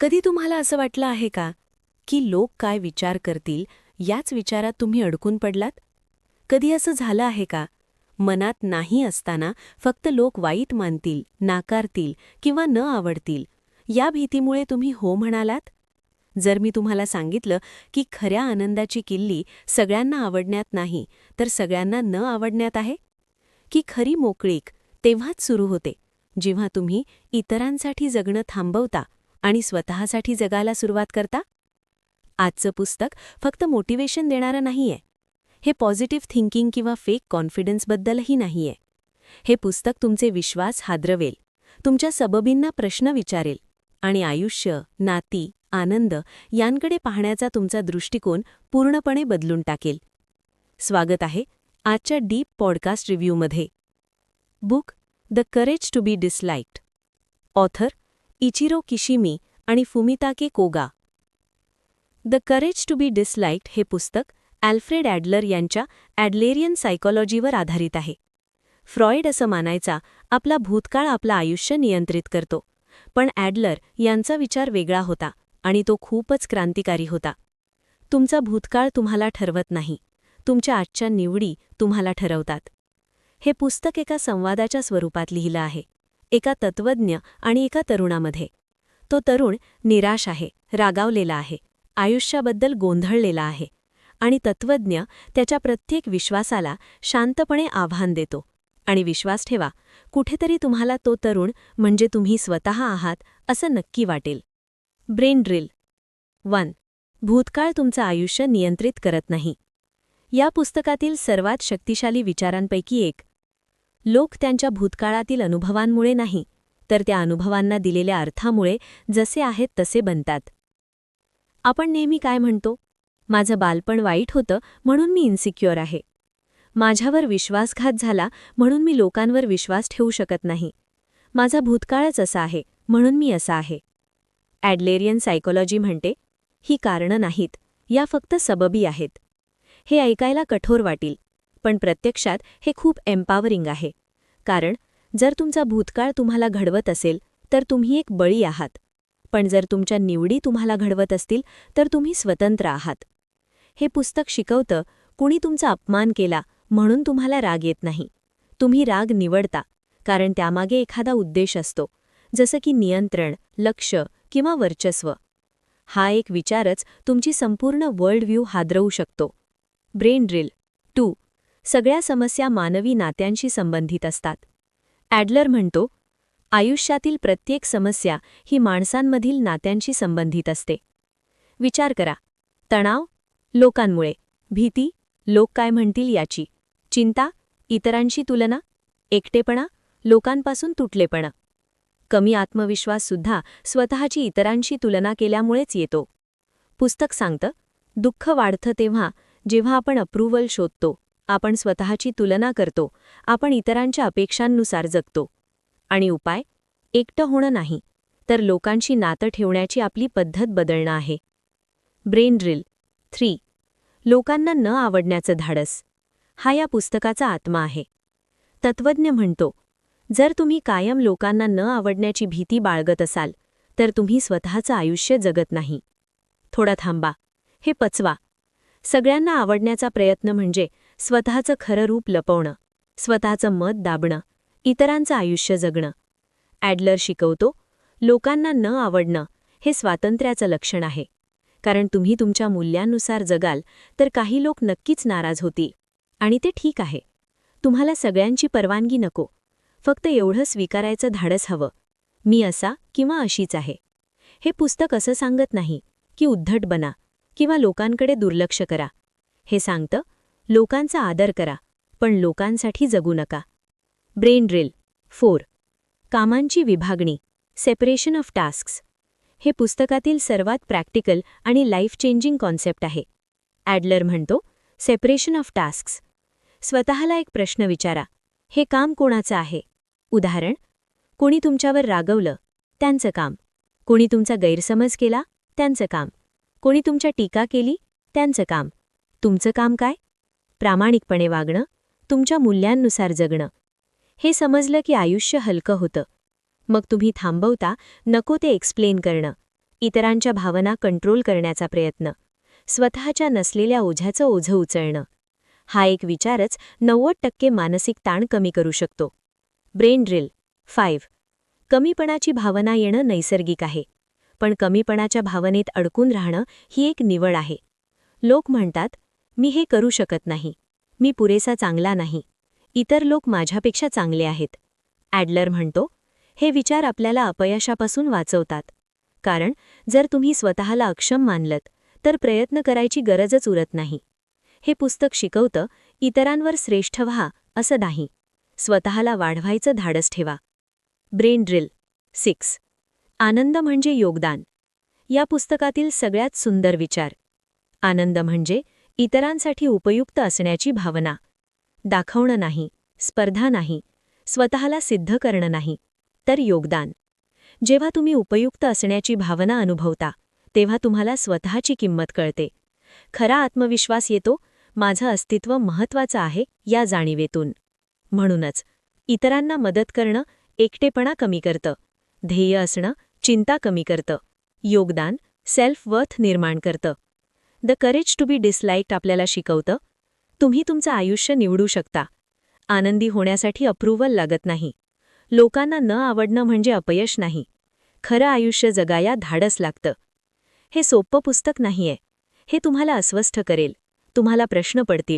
कधी तुम्हाला असं वाटलं आहे का की लोक काय विचार करतील याच विचारात तुम्ही अडकून पडलात? कधी असं झालं आहे का? मनात नाही असताना फक्त लोक वाईट मानतील नाकारतील किंवा न आवडतील या भीतीमुळे तुम्ही हो म्हणालात? जर मी तुम्हाला सांगितलं की खऱ्या आनंदाची किल्ली सगळ्यांना आवडण्यात नाही तर सगळ्यांना न आवडण्यात आहे? की खरी मोकळीक तेव्हाच सुरू होते जेव्हा तुम्ही इतरांसाठी जगणं थांबवता आणि स्वतःसाठी जगायला सुरुवात करता? आजचं पुस्तक फक्त मोटिवेशन देणारं नाहीये. हे पॉझिटिव्ह थिंकिंग किंवा फेक कॉन्फिडन्सबद्दलही नाहीये. हे पुस्तक तुमचे विश्वास हादरवेल तुमच्या सबबींना प्रश्न विचारेल आणि आयुष्य नाती आनंद यांकडे पाहण्याचा तुमचा दृष्टिकोन पूर्णपणे बदलून टाकेल. स्वागत आहे आजच्या deep podcast रिव्ह्यूमध्ये. Book the courage to be disliked. Author Ichiro Kishimi आणि Fumitake Koga. The courage to be disliked हे पुस्तक ॲल्फ्रेड ॲडलर यांच्या ॲडलेरियन सायकॉलॉजीवर आधारित आहे. फ्रॉइड असं मानायचा आपला भूतकाळ आपलं आयुष्य नियंत्रित करतो. पण ॲडलर यांचा विचार वेगळा होता आणि तो खूपच क्रांतिकारी होता. तुमचा भूतकाळ तुम्हाला ठरवत नाही. तुमच्या आजच्या निवडी तुम्हाला ठरवतात. हे पुस्तक एका संवादाच्या स्वरूपात लिहिलं आहे. एका तत्वज्ञ आणि एका तरुणामध्ये. तो तरुण निराश आहे रागावलेला आहे आयुष्याबद्दल गोंधळलेला आहे आणि तत्वज्ञ त्याच्या प्रत्येक विश्वासाला शांतपणे आव्हान देतो. आणि विश्वास ठेवा कुठेतरी तुम्हाला तो तरुण म्हणजे तुम्ही स्वतः आहात असं नक्की वाटेल. Brain drill. वन. भूतकाळ तुमचं आयुष्य नियंत्रित करत नाही. या पुस्तकातील सर्वात शक्तिशाली विचारांपैकी एक लोक त्यांच्या भूतकाळातील अनुभवांमुळे नाही तर त्या अनुभवांना दिलेल्या अर्थामुळे जसे आहेत तसे बनतात. आपण नेहमी काय म्हणतो? माझं बालपण वाईट होतं म्हणून मी इन्सिक्युअर आहे. माझ्यावर विश्वासघात झाला म्हणून मी लोकांवर विश्वास ठेवू शकत नाही. माझा भूतकाळच असा आहे म्हणून मी असा आहे. ॲडलेरियन सायकोलॉजी म्हणते ही कारणं नाहीत या फक्त सबबी आहेत. हे ऐकायला कठोर वाटील. पण प्रत्यक्षात हे खूप एम्पावरिंग आहे. कारण जर तुमचा भूतकाळ तुम्हाला घडवत असेल तर तुम्ही एक बळी आहात. पण जर तुमच्या निवडी तुम्हाला घडवत असतील तर तुम्ही स्वतंत्र आहात. हे पुस्तक शिकवतं कुणी तुमचा अपमान केला म्हणून तुम्हाला राग येत नाही. तुम्ही राग निवडता कारण त्यामागे एखादा उद्देश असतो. जसं की नियंत्रण लक्ष किंवा वर्चस्व. हा एक विचारच तुमची संपूर्ण वर्ल्ड व्ह्यू हादरवू शकतो. ब्रेन ड्रिल टू सगळ्या समस्या मानवी नात्यांशी संबंधित असतात. ॲडलर म्हणतो आयुष्यातील प्रत्येक समस्या ही माणसांमधील नात्यांशी संबंधित असते. विचार करा. तणाव लोकांमुळे. भीती लोक काय म्हणतील याची. चिंता इतरांशी तुलना. एकटेपणा लोकांपासून तुटलेपणा. कमी आत्मविश्वाससुद्धा स्वतःची इतरांशी तुलना केल्यामुळेच येतो. पुस्तक सांगतं दुःख वाढतं तेव्हा जेव्हा आपण अप्रूव्हल शोधतो. आपण स्वतःची तुलना करतो आपण इतरांच्या अपेक्षांनुसार जगतो. आणि उपाय? एकटं होणं नाही तर लोकांशी नातं ठेवण्याची आपली पद्धत बदलणं आहे. Brain drill. थ्री. लोकांना न आवडण्याचं धाडस. हा या पुस्तकाचा आत्मा आहे. तत्वज्ञ म्हणतो जर तुम्ही कायम लोकांना न आवडण्याची भीती बाळगत असाल तर तुम्ही स्वतःचं आयुष्य जगत नाही. थोडा थांबा. हे पचवा. सगळ्यांना आवडण्याचा प्रयत्न म्हणजे स्वतःचं खरं रूप लपवणं स्वतःचं मत दाबणं इतरांचं आयुष्य जगणं. ॲडलर शिकवतो लोकांना न आवडणं हे स्वातंत्र्याचं लक्षण आहे. कारण तुम्ही तुमच्या मूल्यांनुसार जगाल तर काही लोक नक्कीच नाराज होतील. आणि ते ठीक आहे. तुम्हाला सगळ्यांची परवानगी नको. फक्त एवढं स्वीकारायचं धाडस हवं. मी असा किंवा अशीच आहे हे पुस्तक असं सांगत नाही की उद्धट बना किंवा लोकांकडे दुर्लक्ष करा. हे सांगतं लोकांचा आदर करा पण लोकांसाठी जगू नका. Brain drill four. कामांची विभागणी सेपरेशन ऑफ टास्क्स. हे पुस्तकातील सर्वात प्रॅक्टिकल आणि लाईफ चेंजिंग कॉन्सेप्ट आहे. ॲडलर म्हणतो सेपरेशन ऑफ टास्क्स. स्वतःला एक प्रश्न विचारा हे काम कोणाचं आहे? उदाहरण कोणी तुमच्यावर रागवलं त्यांचं काम. कोणी तुमचा गैरसमज केला त्यांचं काम. कोणी तुमच्या टीका केली त्यांचं काम. तुमचं काम काय? प्रामाणिकपणे वागणं तुमच्या मूल्यांनुसार जगणं. हे समजलं की आयुष्य हलकं होतं. मग तुम्ही थांबवता नको ते एक्सप्लेन करणं. इतरांच्या भावना कंट्रोल करण्याचा प्रयत्न. स्वतःच्या नसलेल्या ओझ्याचं ओझं उचलणं. हा एक विचारच नव्वद टक्के मानसिक ताण कमी करू शकतो. Brain drill. फाईव्ह. कमीपणाची भावना येणं नैसर्गिक आहे. पण कमीपणाच्या भावनेत अडकून राहणं ही एक निवड आहे. लोक म्हणतात मी हे करू शकत नाही. मी पुरेसा चांगला नाही. इतर लोक माझ्यापेक्षा चांगले आहेत. ॲडलर म्हणतो हे विचार आपल्याला अपयशापासून वाचवतात. कारण जर तुम्ही स्वतःला अक्षम मानलत तर प्रयत्न करायची गरजच उरत नाही. हे पुस्तक शिकवतं इतरांवर श्रेष्ठ व्हा असं नाही. स्वतःला वाढवायचं धाडस ठेवा. Brain drill. सिक्स. आनंद म्हणजे योगदान. या पुस्तकातील सगळ्यात सुंदर विचार. आनंद म्हणजे इतरांसाठी उपयुक्त असण्याची भावना. दाखवणं नाही स्पर्धा नाही स्वतःला सिद्ध करणं नाही तर योगदान. जेव्हा तुम्ही उपयुक्त असण्याची भावना अनुभवता तेव्हा तुम्हाला स्वतःची किंमत कळते. खरा आत्मविश्वास येतो माझं अस्तित्व महत्वाचं आहे या जाणीवेतून. म्हणूनच इतरांना मदत करणं एकटेपणा कमी करतं. ध्येय असणं चिंता कमी करतं. योगदान सेल्फ वर्थ निर्माण करतं. The courage to be disliked आपल्याला शिकवतं. तुम्ही तुमचं आयुष्य निवडू शकता. आनंदी होण्यासाठी अप्रूव्हल लागत नाही. लोकांना न आवडणं म्हणजे अपयश नाही. खरं आयुष्य जगाया धाडस लागतं. हे सोप्पं पुस्तक नाहीये. हे तुम्हाला अस्वस्थ करेल. तुम्हाला प्रश्न पडतील.